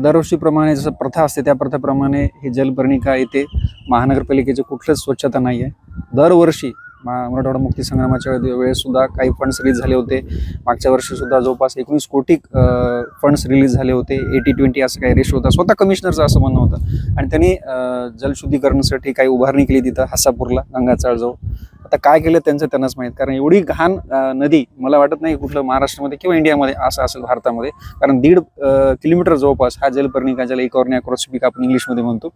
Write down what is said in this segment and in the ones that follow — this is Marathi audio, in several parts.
दरवर्षीप्रमाणे जसं प्रथा असते त्या प्रथेप्रमाणे ही जलपर्णिका येते. महानगरपालिकेची कुठलंच स्वच्छता नाही आहे दरवर्षी मराठवाडा मुक्ती संग्रामाच्या वेळे- काही फंड्स रिलीज झाले होते. मागच्या वर्षीसुद्धा जवळपास एकोणीस कोटी फंड्स रिलीज झाले होते. एटी ट्वेंटी असं काही रेशो होता. स्वतः कमिशनरचं असं म्हणणं होतं. आणि त्यांनी जलशुद्धीकरणासाठी काही उभारणी केली तिथं हसापूरला गंगाचाळजवळ. आता काय केलं त्यांचं त्यांनाच माहीत. कारण एवढी घाण नदी मला वाटत नाही कुठलं महाराष्ट्रामध्ये किंवा इंडियामध्ये असं असेल भारतामध्ये. कारण दीड किलोमीटर जवळपास हा जलपर्णिका ज्याला इकॉर्निया क्रॉस्पिक आपण इंग्लिशमध्ये म्हणतो.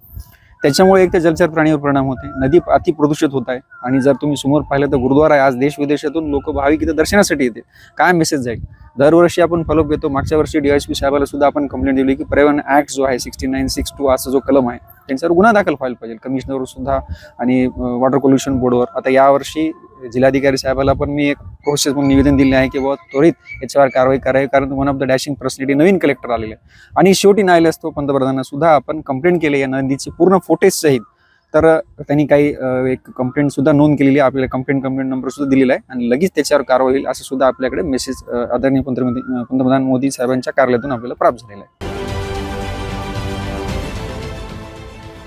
त्याच्यामुळे एक तर जलचर प्राणीवर परिणाम होते. नदी अति प्रदूषित होत आहे. आणि जर तुम्ही समोर पाहिलं तर गुरुद्वारा आहे. आज देश विदेशातून लोक भाविक इथं दर्शनासाठी येते. काय मेसेज जाईल दरवर्षी आपण फॉलोअप घेतो. मागच्या वर्षी डीएसपी साहेबाला सुद्धा आपण कंप्लेंट दिली की पर्यावरण ऍक्ट जो आहे सिक्स्टी नाईन सिक्स टू असा जो कलम आहे त्यांच्यावर गुन्हा दाखल व्हायला पाहिजे. कमिशनरवर सुद्धा आणि वॉटर पोल्युशन बोर्डवर. आता यावर्षी जिल्हाधिकारी साहेबाला पण मी एक प्रोसेस म्हणून निवेदन दिले आहे की बाबा त्वरित याच्यावर कारवाई करावी कारण one of the dashing personality Naveen collector आलेले आणि शेवटी न्यायालय असतो पंतप्रधानांना सुद्धा आपण कंप्लेंट केली या नदीची पूर्ण फोटेज सहित. तर त्यांनी काही एक कंप्लेंट सुद्धा नोंद केलेली आहे. आपल्याला कंप्लेंट कंप्लेंट नंबर सुद्धा दिलेला आहे. आणि लगेच त्याच्यावर कारवाई होईल असं सुद्धा आपल्याकडे मेसेज आदरणीय पंतप्रधान पंतप्रधान मोदी साहेबांच्या कार्यालयातून आपल्याला प्राप्त झालेला आहे.